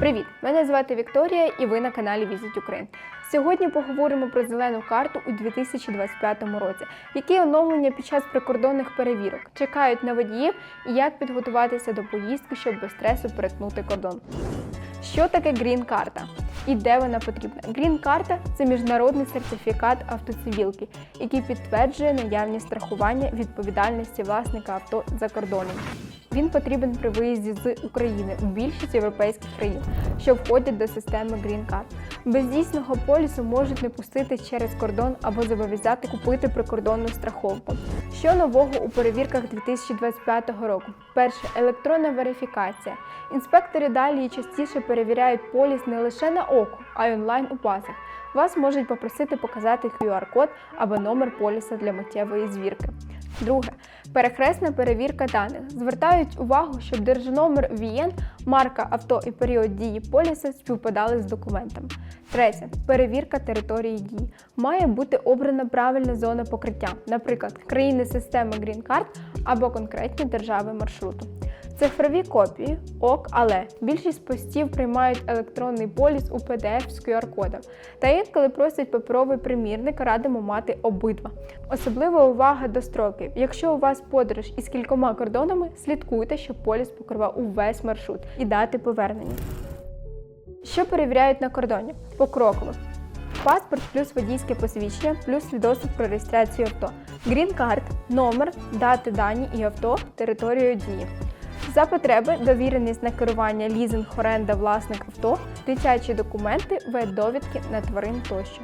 Привіт! Мене звати Вікторія і ви на каналі Visit Ukraine. Сьогодні поговоримо про зелену карту у 2025 році, які оновлення під час прикордонних перевірок чекають на водіїв і як підготуватися до поїздки, щоб без стресу перетнути кордон. Що таке грін-карта і де вона потрібна? Грін-карта це міжнародний сертифікат автоцивілки, який підтверджує наявність страхування відповідальності власника авто за кордоном. Він потрібен при виїзді з України у більшість європейських країн, що входять до системи Green Card. Без дійсного полісу можуть не пустити через кордон або зобов'язати купити прикордонну страховку. Що нового у перевірках 2025 року? Перше електронна верифікація. Інспектори далі частіше перевіряють поліс не лише на око, а й онлайн у пасах. Вас можуть попросити показати QR-код або номер поліса для миттєвої звірки. Друге перехресна перевірка даних. Звертають увагу, щоб держномер ВІН, марка авто і період дії поліса співпадали з документами. Третє перевірка території дії. Має бути обрана правильна зона покриття, наприклад, країни системи Green Card або конкретні держави маршруту. Цифрові копії ок, але більшість постів приймають електронний поліс у PDF з QR-кодом. Та інколи просять паперовий примірник, радимо мати обидва. Особлива увага до строків. Якщо у вас подорож із кількома кордонами, слідкуйте, щоб поліс покривав увесь маршрут і дати повернення. Що перевіряють на кордоні? Покроково. Паспорт плюс водійське посвідчення, плюс свідоцтво про реєстрацію авто. Грін-карт, номер, дати дані і авто, територію дії. За потреби довіреність на керування, лізинг, оренда, власник авто, дитячі документи, довідки на тварин тощо.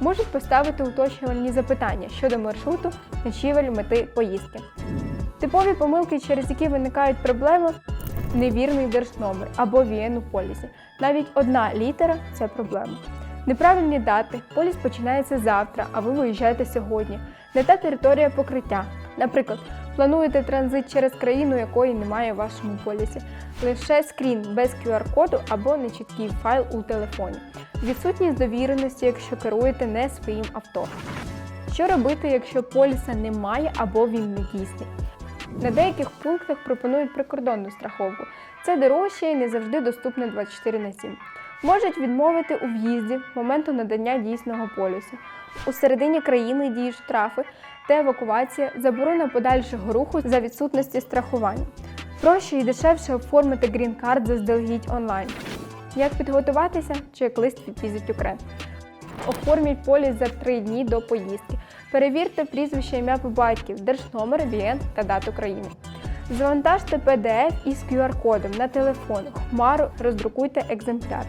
Можуть поставити уточнювальні запитання щодо маршруту, ночівель, мети поїздки. Типові помилки, через які виникають проблеми невірний держномер або ВІН у полісі. Навіть одна літера це проблема. Неправильні дати, поліс починається завтра, а ви виїжджаєте сьогодні. Не та територія покриття. Наприклад, плануєте транзит через країну, якої немає в вашому полісі. Лише скрін без QR-коду або нечіткий файл у телефоні. Відсутність довіреності, якщо керуєте не своїм авто. Що робити, якщо поліса немає або він не дійсний? На деяких пунктах пропонують прикордонну страховку. Це дорожче і не завжди доступне 24 на 7. Можуть відмовити у в'їзді моменту надання дійсного полісу. У середині країни діють штрафи та евакуація, заборона подальшого руху за відсутності страхування. Проще і дешевше оформити грін-карт заздалегідь онлайн. Як підготуватися? Чек-лист від Visit Ukraine. Оформіть поліс за 3 дні до поїздки. Перевірте прізвище ім'я по батьків, держномер, ВІН та дату країни. Завантажте PDF із QR-кодом на телефон, хмару, роздрукуйте екземпляр.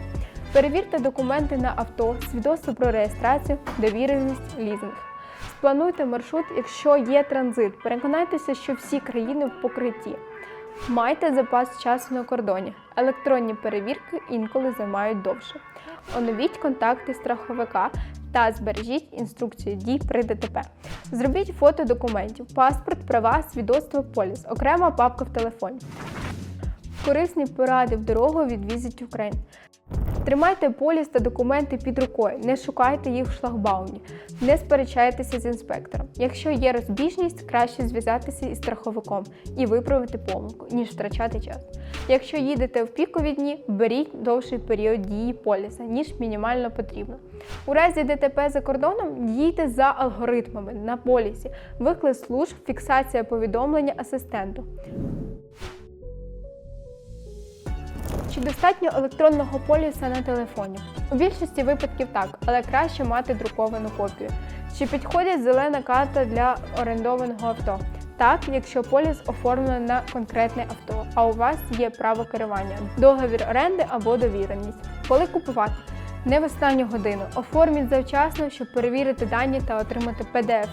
Перевірте документи на авто, свідоцтво про реєстрацію, довіреність, лізинг. Сплануйте маршрут, якщо є транзит. Переконайтеся, що всі країни в покритті. Майте запас часу на кордоні. Електронні перевірки інколи займають довше. Оновіть контакти страховика та збережіть інструкцію дій при ДТП. Зробіть фото документів, паспорт, права, свідоцтво, поліс, окрема папка в телефоні. Корисні поради в дорогу від Visit Ukraine. Тримайте поліс та документи під рукою, не шукайте їх в шлагбаумі, не сперечайтеся з інспектором. Якщо є розбіжність, краще зв'язатися із страховиком і виправити помилку, ніж втрачати час. Якщо їдете в пікові дні, беріть довший період дії поліса, ніж мінімально потрібно. У разі ДТП за кордоном дійте за алгоритмами на полісі, виклик служб, фіксація повідомлення асистенту. Чи достатньо електронного поліса на телефоні? У більшості випадків так, але краще мати друковану копію. Чи підходить зелена карта для орендованого авто? Так, якщо поліс оформлено на конкретне авто, а у вас є право керування, договір оренди або довіреність. Коли купувати? Не в останню годину. Оформіть завчасно, щоб перевірити дані та отримати PDF.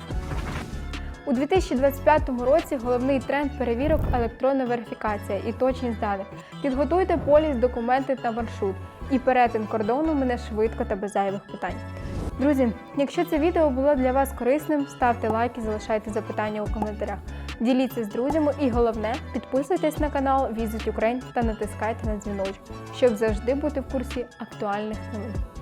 У 2025 році головний тренд перевірок електронна верифікація і точність даних. Підготуйте поліс, документи та маршрут, і перетин кордону мене швидко та без зайвих питань. Друзі, якщо це відео було для вас корисним, ставте лайки, залишайте запитання у коментарях. Діліться з друзями і головне, підписуйтесь на канал Visit Ukraine та натискайте на дзвіночок, щоб завжди бути в курсі актуальних новин.